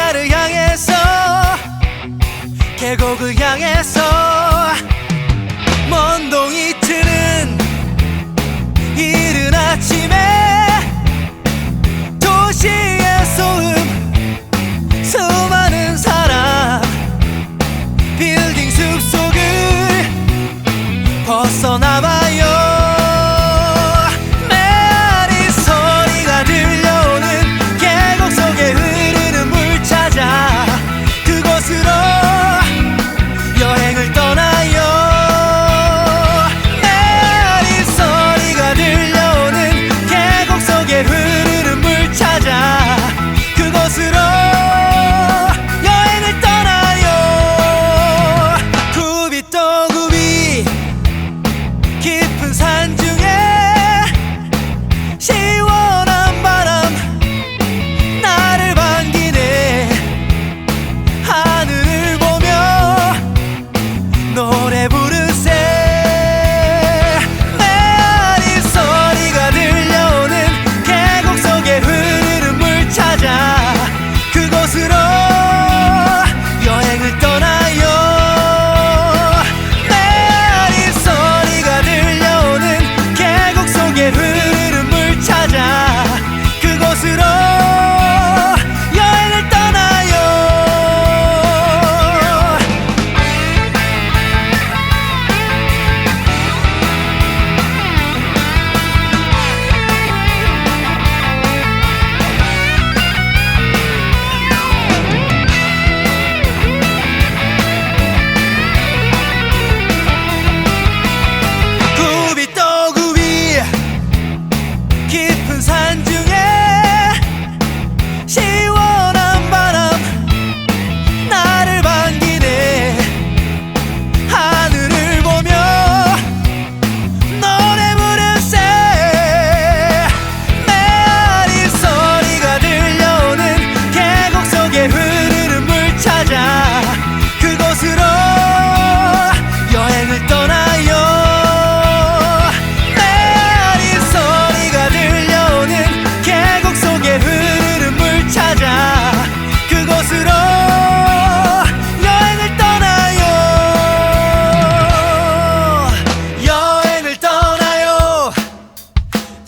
바다를 향해서 계곡을 향해서 먼동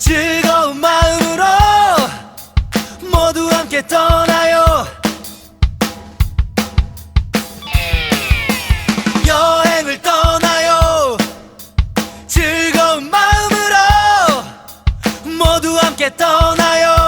즐거운 마음으로 모두 함께 떠나요. 여행을 떠나요. 즐거운 마음으로 모두 함께 떠나요.